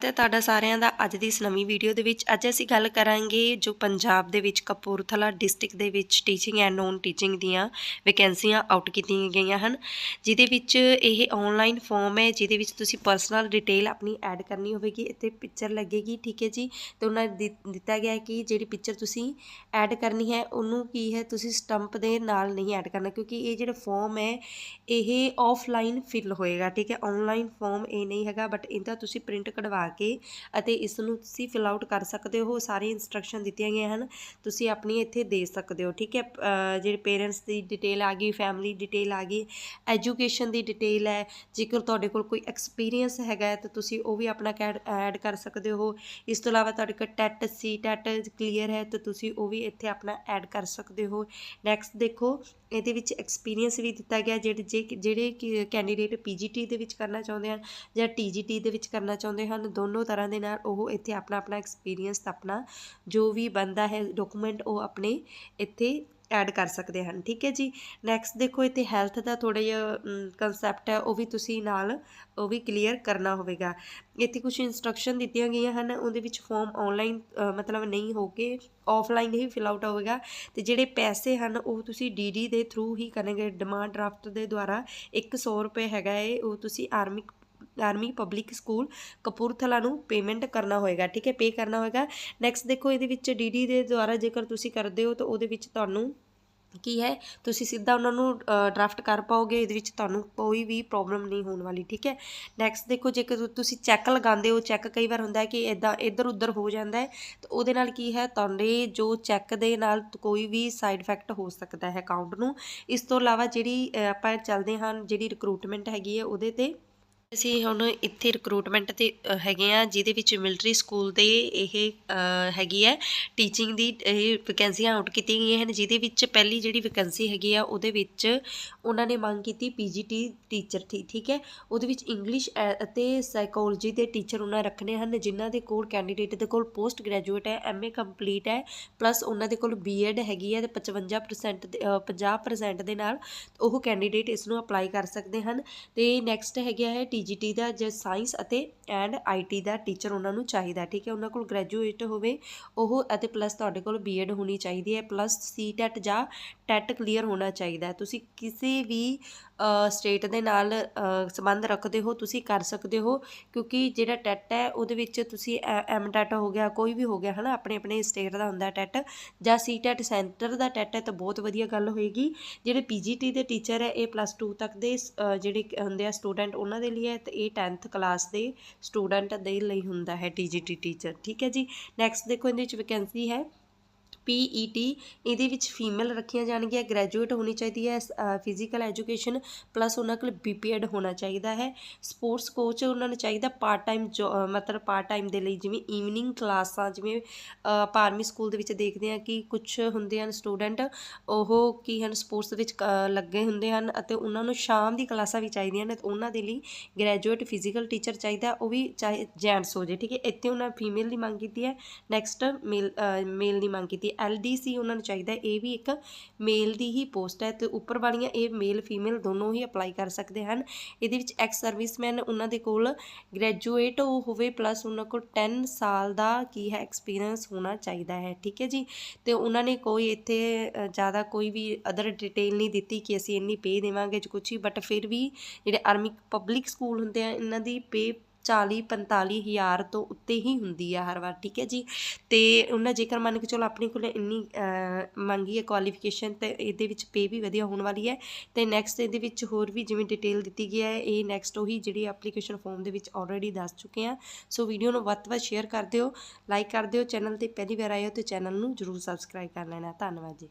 ਤੇ ਤੁਹਾਡਾ ਸਾਰਿਆਂ ਦਾ ਅੱਜ ਦੀ ਇਸ ਨਵੀਂ ਵੀਡੀਓ ਦੇ ਵਿੱਚ ਅੱਜ ਅਸੀਂ ਗੱਲ ਕਰਾਂਗੇ ਜੋ ਪੰਜਾਬ ਦੇ ਵਿੱਚ ਕਪੂਰਥਲਾ ਡਿਸਟ੍ਰਿਕਟ ਦੇ ਵਿੱਚ ਟੀਚਿੰਗ ਐਂਡ ਨੋਨ ਟੀਚਿੰਗ ਦੀਆਂ ਵੈਕੈਂਸੀਆਂ ਆਊਟ ਕੀਤੀਆਂ ਗਈਆਂ ਹਨ, ਜਿਹਦੇ ਵਿੱਚ ਇਹ ਆਨਲਾਈਨ ਫਾਰਮ ਹੈ, ਜਿਹਦੇ ਵਿੱਚ ਤੁਸੀਂ ਪਰਸਨਲ ਡਿਟੇਲ ਆਪਣੀ ਐਡ ਕਰਨੀ ਹੋਵੇਗੀ, ਇੱਥੇ ਪਿਕਚਰ ਲੱਗੇਗੀ, ਠੀਕ ਹੈ ਜੀ? ਤੇ ਉਹਨਾਂ ਨੇ ਦਿੱਤਾ ਗਿਆ ਹੈ ਕਿ ਜਿਹੜੀ ਪਿਕਚਰ ਤੁਸੀਂ ਐਡ ਕਰਨੀ ਹੈ, ਉਹਨੂੰ ਕੀ ਹੈ? ਤੁਸੀਂ ਸਟੰਪ ਦੇ ਨਾਲ ਨਹੀਂ ਐਡ ਕਰਨਾ, ਕਿਉਂਕਿ ਇਹ ਜਿਹੜਾ ਫਾਰਮ ਹੈ, ਇਹ ਆਫਲਾਈਨ ਫਿਲ ਹੋਏਗਾ, ਠੀਕ ਹੈ? ਆਨਲਾਈਨ ਫਾਰਮ ਇਹ ਨਹੀਂ ਹੈਗਾ ਬਟ ਇਹਦਾ ਤੁਸੀਂ ਪ੍ਰਿੰਟ ਕਢਵਾ ਕੇ ਅਤੇ ਇਸ ਨੂੰ ਤੁਸੀਂ ਫਿਲ ਆਊਟ ਕਰ ਸਕਦੇ ਹੋ। ਸਾਰੀ ਇਨਸਟਰਕਸ਼ਨ ਦਿੱਤੀਆਂ ਗਈਆਂ ਹਨ। ਤੁਸੀਂ ਆਪਣੀ ਇੱਥੇ ਦੇ ਸਕਦੇ ਹੋ। ਠੀਕ ਹੈ ਜਿਹੜੇ ਪੇਰੈਂਟਸ ਦੀ ਡਿਟੇਲ ਆ ਗਈ ਫੈਮਿਲੀ ਡਿਟੇਲ ਆ ਗਈ ਐਜੂਕੇਸ਼ਨ ਦੀ ਡਿਟੇਲ ਹੈ, ਜੇਕਰ ਤੁਹਾਡੇ ਕੋਲ ਕੋਈ ਐਕਸਪੀਰੀਅੰਸ ਹੈਗਾ ਤਾਂ ਤੁਸੀਂ ਉਹ ਵੀ ਆਪਣਾ ਐਡ ਕਰ ਸਕਦੇ ਹੋ। ਇਸ ਤੋਂ ਇਲਾਵਾ ਤੁਹਾਡੇ ਕੋਲ ਟੈਟ ਸੀ ਟੈਟ ਕਲੀਅਰ ਹੈ, ਤਾਂ ਤੁਸੀਂ ਉਹ ਵੀ ਇੱਥੇ ਆਪਣਾ ਐਡ ਕਰ ਸਕਦੇ ਹੋ। ਨੈਕਸਟ ਦੇਖੋ ਇਹਦੇ ਵਿੱਚ ਐਕਸਪੀਰੀਅੰਸ ਵੀ ਦਿੱਤਾ ਗਿਆ, ਜਿਹੜੇ, ਜੇ ਜਿਹੜੇ ਕੈਂਡੀਡੇਟ ਪੀਜੀਟੀ ਦੇ ਵਿੱਚ ਕਰਨਾ ਚਾਹੁੰਦੇ ਹਨ ਜਾਂ ਟੀਜੀਟੀ ਦੇ ਵਿੱਚ ਕਰਨਾ ਚਾਹੁੰਦੇ ਹਨ, ਦੋਨੋਂ ਤਰ੍ਹਾਂ ਦੇ ਨਾਲ ਉਹ ਇੱਥੇ ਆਪਣਾ ਆਪਣਾ ਐਕਸਪੀਰੀਅੰਸ ਆਪਣਾ ਜੋ ਵੀ ਬੰਦਾ ਹੈ ਡਾਕੂਮੈਂਟ ਉਹ ਆਪਣੇ ਇੱਥੇ ਐਡ ਕਰ ਸਕਦੇ ਹਨ, ਠੀਕ ਹੈ ਜੀ? ਨੈਕਸਟ ਦੇਖੋ, ਇੱਥੇ ਹੈਲਥ ਦਾ ਥੋੜਾ ਜਿਹਾ ਕਨਸੈਪਟ ਹੈ, ਉਹ ਵੀ ਤੁਸੀਂ ਨਾਲ, ਉਹ ਵੀ ਕਲੀਅਰ ਕਰਨਾ ਹੋਵੇਗਾ। ਇੱਥੇ ਕੁਝ ਇਨਸਟਰਕਸ਼ਨ ਦਿੱਤੀਆਂ ਗਈਆਂ ਹਨ, ਉਹਦੇ ਵਿੱਚ ਫਾਰਮ ਆਨਲਾਈਨ ਮਤਲਬ ਨਹੀਂ ਹੋ ਕੇ ਆਫਲਾਈਨ ਹੀ ਫਿਲ ਆਊਟ ਹੋਵੇਗਾ। ਤੇ ਜਿਹੜੇ ਪੈਸੇ ਹਨ, ਉਹ ਤੁਸੀਂ ਡੀਡੀ ਦੇ ਥਰੂ ਹੀ ਕਰਨਗੇ। ਡਿਮਾਂਡ ਡਰਾਫਟ ਦੇ ਦੁਆਰਾ 100 ਰੁਪਏ ਹੈਗਾ ਹੈ ਉਹ ਤੁਸੀਂ army army public school Kapurthala ਨੂੰ ਪੇਮੈਂਟ ਕਰਨਾ ਹੋਏਗਾ, ਠੀਕ ਹੈ? ਪੇ ਕਰਨਾ ਹੋਏਗਾ। ਨੈਕਸਟ ਦੇਖੋ, ਇਹਦੇ ਵਿੱਚ ਡੀਡੀ ਦੇ ਦੁਆਰਾ ਜੇਕਰ ਤੁਸੀਂ ਕਰਦੇ ਹੋ ਤਾਂ ਉਹਦੇ ਵਿੱਚ ਤੁਹਾਨੂੰ ਕੀ ਹੈ? ਤੁਸੀਂ ਸਿੱਧਾ ਉਹਨਾਂ ਨੂੰ ਡਰਾਫਟ ਕਰ ਪਾਓਗੇ, ਇਹਦੇ ਵਿੱਚ ਤੁਹਾਨੂੰ ਕੋਈ ਵੀ ਪ੍ਰੋਬਲਮ ਨਹੀਂ ਹੋਣ ਵਾਲੀ, ਠੀਕ ਹੈ? ਨੈਕਸਟ ਦੇਖੋ, ਜੇਕਰ ਤੁਸੀਂ ਚੈੱਕ ਲਗਾਉਂਦੇ ਹੋ ਚੈੱਕ ਕਈ ਵਾਰ ਹੁੰਦਾ ਹੈ ਕਿ ਇਦਾਂ ਇੱਧਰ ਉੱਧਰ ਹੋ ਜਾਂਦਾ ਹੈ, ਤਾਂ ਉਹਦੇ ਨਾਲ ਕੀ ਹੈ? ਤੁਹਾਡੇ ਜੋ ਚੈੱਕ ਦੇ ਨਾਲ ਕੋਈ ਵੀ ਸਾਈਡ ਇਫੈਕਟ ਹੋ ਸਕਦਾ ਹੈ ਅਕਾਊਂਟ ਨੂੰ। ਇਸ ਤੋਂ ਇਲਾਵਾ ਜਿਹੜੀ ਆਪਾਂ ਚੱਲਦੇ ਹਾਂ, ਜਿਹੜੀ ਰਿਕਰੂਟਮੈਂਟ ਹੈਗੀ ਹੈ, ਉਹਦੇ ਤੇ ਅਸੀਂ ਹੁਣ ਇੱਥੇ ਰਿਕਰੂਟਮੈਂਟ ਤੇ ਹੈਗੇ ਆ ਜਿਹਦੇ ਵਿੱਚ ਮਿਲਟਰੀ ਸਕੂਲ ਦੇ ਇਹ ਹੈਗੀ ਹੈ। ਟੀਚਿੰਗ ਦੀ ਇਹ ਵੈਕੈਂਸੀਆਂ ਆਊਟ ਕੀਤੀਆਂ ਗਈਆਂ ਹਨ ਜਿਹਦੇ ਵਿੱਚ ਪਹਿਲੀ ਜਿਹੜੀ ਵੈਕੈਂਸੀ ਹੈਗੀ ਆ ਉਹਦੇ ਵਿੱਚ ਉਹਨਾਂ ਨੇ ਮੰਗ ਕੀਤੀ ਪੀਜੀਟੀ ਟੀਚਰ ਥੀ ਠੀਕ ਹੈ? ਉਹਦੇ ਵਿੱਚ ਇੰਗਲਿਸ਼ ਅਤੇ ਸਾਈਕੋਲੋਜੀ ਦੇ ਟੀਚਰ ਉਹਨਾਂ ਰੱਖਣੇ ਹਨ ਜਿਨ੍ਹਾਂ ਦੇ ਕੋਲ ਕੈਂਡੀਡੇਟ ਦੇ ਕੋਲ ਪੋਸਟ ਗ੍ਰੈਜੂਏਟ ਹੈ ਐਮਏ ਕੰਪਲੀਟ ਹੈ ਪਲੱਸ ਉਹਨਾਂ ਦੇ ਕੋਲ ਬੀਐਡ ਹੈਗੀ ਹੈ ਤੇ 55% ਦੇ- ਅ, 50% ਦੇ ਨਾਲ ਉਹ ਕੈਂਡੀਡੇਟ ਇਸ ਨੂੰ ਅਪਲਾਈ ਕਰ ਸਕਦੇ ਹਨ। ਤੇ ਨੈਕਸਟ ਹੈਗਾ ਹੈ ਟੀਜੀਟੀ ਦਾ ਜਾਂ ਸਾਇੰਸ ਅਤੇ ਐਂਡ ਆਈਟੀ ਦਾ ਟੀਚਰ ਉਹਨਾਂ ਨੂੰ ਚਾਹੀਦਾ, ਠੀਕ ਹੈ? ਉਹਨਾਂ ਕੋਲ ਗ੍ਰੈਜੂਏਟ ਹੋਵੇ, ਉਹ ਅਤੇ ਪਲੱਸ ਤੁਹਾਡੇ ਕੋਲ ਬੀਐਡ ਹੋਣੀ ਚਾਹੀਦੀ ਹੈ ਪਲੱਸ ਸੀਟੈਟ ਜਾਂ ਟੈਟ ਕਲੀਅਰ ਹੋਣਾ ਚਾਹੀਦਾ ਤੁਸੀਂ ਕਿਸੇ ਵੀ ਸਟੇਟ ਦੇ ਨਾਲ ਸੰਬੰਧ ਰੱਖਦੇ ਹੋ, ਤੁਸੀਂ ਕਰ ਸਕਦੇ ਹੋ, ਕਿਉਂਕਿ ਜਿਹੜਾ ਟੈਟ ਹੈ, ਉਹਦੇ ਵਿੱਚ ਤੁਸੀਂ ਐਮ ਟੈਟ ਹੋ ਗਿਆ, ਕੋਈ ਵੀ ਹੋ ਗਿਆ, ਹਨਾ, ਆਪਣੇ ਆਪਣੇ ਸਟੇਟ ਦਾ ਹੁੰਦਾ ਟੈਟ, ਜਾਂ ਸੀ ਟੈਟ ਸੈਂਟਰ ਦਾ ਟੈਟ ਹੈ, ਤਾਂ ਬਹੁਤ ਵਧੀਆ ਗੱਲ ਹੋਏਗੀ। ਜਿਹੜੇ ਪੀਜੀਟੀ ਦੇ ਟੀਚਰ ਹੈ, ਇਹ ਪਲੱਸ 2 ਤੱਕ ਦੇ ਜਿਹੜੇ ਹੁੰਦੇ ਆ ਸਟੂਡੈਂਟ ਉਹਨਾਂ ਦੇ ਲਈ ਹੈ, ਤੇ ਇਹ 10th ਕਲਾਸ ਦੇ ਸਟੂਡੈਂਟ ਦੇ ਲਈ ਹੁੰਦਾ ਹੈ ਟੀਜੀਟੀ ਟੀਚਰ ਠੀਕ ਹੈ ਜੀ? ਨੈਕਸਟ ਦੇਖੋ, ਇਹਦੇ ਵਿੱਚ ਵੈਕੈਂਸੀ ਹੈ। ਪੀਈਟੀ ਇਹਦੇ ਵਿੱਚ ਫੀਮੇਲ ਰੱਖੀਆਂ ਜਾਣਗੀਆਂ ਗ੍ਰੈਜੂਏਟ ਹੋਣੀ ਚਾਹੀਦੀ ਹੈ ਫਿਜ਼ੀਕਲ ਐਜੂਕੇਸ਼ਨ ਪਲੱਸ ਉਹਨਾਂ ਕੋਲ ਬੀਪੀਐਡ ਹੋਣਾ ਚਾਹੀਦਾ ਹੈ। ਸਪੋਰਟਸ ਕੋਚ ਉਹਨਾਂ ਨੂੰ ਚਾਹੀਦਾ ਪਾਰਟ ਟਾਈਮ ਮਤਲਬ ਪਾਰਟ ਟਾਈਮ ਦੇ ਲਈ, ਜਿਵੇਂ ਈਵਨਿੰਗ ਕਲਾਸਾਂ ਜਿਵੇਂ ਆਪਾਂ ਆਰਮੀ ਸਕੂਲ ਦੇ ਵਿੱਚ ਦੇਖਦੇ ਹਾਂ ਕਿ ਕੁਝ ਹੁੰਦੇ ਹਨ ਸਟੂਡੈਂਟ ਉਹ ਕੀ ਹਨ ਸਪੋਰਟਸ ਵਿੱਚ ਕ- ਲੱਗੇ ਹੁੰਦੇ ਹਨ ਅਤੇ ਉਹਨਾਂ ਨੂੰ ਸ਼ਾਮ ਦੀ ਕਲਾਸਾਂ ਵੀ ਚਾਹੀਦੀਆਂ ਨੇ ਤੇ ਉਹਨਾਂ ਦੇ ਲਈ ਗ੍ਰੈਜੂਏਟ ਫਿਜ਼ੀਕਲ ਟੀਚਰ ਚਾਹੀਦਾ, ਉਹ ਵੀ ਚਾਹੇ ਜੈਂਟਸ ਹੋ ਜੇ, ਠੀਕ ਹੈ? ਇੱਥੇ ਉਹਨਾਂ ਫੀਮੇਲ ਦੀ ਮੰਗ ਕੀਤੀ ਹੈ ਨੈਕਸਟ ਮੇਲ ਮੇਲ ਦੀ ਮੰਗ ਕੀਤੀ ਹੈ ਐਲਡੀਸੀ ਉਹਨਾਂ ਨੂੰ ਚਾਹੀਦਾ ਇਹ ਵੀ ਇੱਕ ਮੇਲ ਦੀ ਹੀ ਪੋਸਟ ਹੈ ਤੇ ਉੱਪਰ ਵਾਲੀਆਂ ਇਹ ਮੇਲ, ਫੀਮੇਲ ਦੋਨੋਂ ਹੀ ਅਪਲਾਈ ਕਰ ਸਕਦੇ ਹਨ। ਇਹਦੇ ਵਿੱਚ ਐਕਸ ਸਰਵਿਸਮੈਨ ਉਹਨਾਂ ਦੇ ਕੋਲ ਗ੍ਰੈਜੂਏਟ ਹੋਵੇ, ਪਲੱਸ ਉਹਨਾਂ ਕੋਲ 10 ਸਾਲ ਦਾ ਕੀ ਹੈ, ਐਕਸਪੀਰੀਅੰਸ ਹੋਣਾ ਚਾਹੀਦਾ ਹੈ, ਠੀਕ ਹੈ ਜੀ? ਤੇ ਉਹਨਾਂ ਨੇ ਕੋਈ ਇੱਥੇ ਜ਼ਿਆਦਾ ਕੋਈ ਵੀ ਅਦਰ ਡਿਟੇਲ ਨਹੀਂ ਦਿੱਤੀ ਕਿ ਅਸੀਂ ਇੰਨੀ ਪੇ ਦੇਵਾਂਗੇ ਜਾਂ ਕੁਛ ਹੀ ਬਟ ਫਿਰ ਵੀ ਜਿਹੜੇ ਆਰਮੀ ਪਬਲਿਕ ਸਕੂਲ ਹੁੰਦੇ ਆ, ਇਹਨਾਂ ਦੀ ਪੇ 40 45 ਹਜ਼ਾਰ ਤੋਂ ਉੱਤੇ ਹੀ ਹੁੰਦੀ ਆ ਹਰ ਵਾਰ, ਠੀਕ ਹੈ ਜੀ? ਤੇ ਉਹਨਾਂ ਜੇਕਰ ਮੰਨ ਕੇ ਚਲੋ ਆਪਣੇ ਕੋਲ ਇੰਨੀ ਮੰਗੀ ਹੈ ਕੁਆਲੀਫਿਕੇਸ਼ਨ ਤੇ ਇਹਦੇ ਵਿੱਚ ਪੇ ਵੀ ਵਧੀਆ ਹੋਣ ਵਾਲੀ ਹੈ, ਤੇ ਨੈਕਸਟ ਇਹਦੇ ਵਿੱਚ ਹੋਰ ਵੀ ਜਿਵੇਂ ਡਿਟੇਲ ਦਿੱਤੀ ਗਈ ਹੈ, ਇਹ ਨੈਕਸਟ ਉਹੀ ਜਿਹੜੀ ਐਪਲੀਕੇਸ਼ਨ ਫਾਰਮ ਦੇ ਵਿੱਚ ਆਲਰੇਡੀ ਦੱਸ ਚੁੱਕੇ ਆ ਸੋ ਵੀਡੀਓ ਨੂੰ ਵੱਧ ਤੋਂ ਵੱਧ ਸ਼ੇਅਰ ਕਰ ਦਿਓ ਲਾਈਕ ਕਰ ਦਿਓ ਚੈਨਲ ਤੇ ਪਹਿਲੀ ਵਾਰ ਆਏ ਹੋ ਤੇ ਚੈਨਲ ਨੂੰ ਜਰੂਰ ਸਬਸਕ੍ਰਾਈਬ ਕਰ ਲੈਣਾ। ਧੰਨਵਾਦ ਜੀ।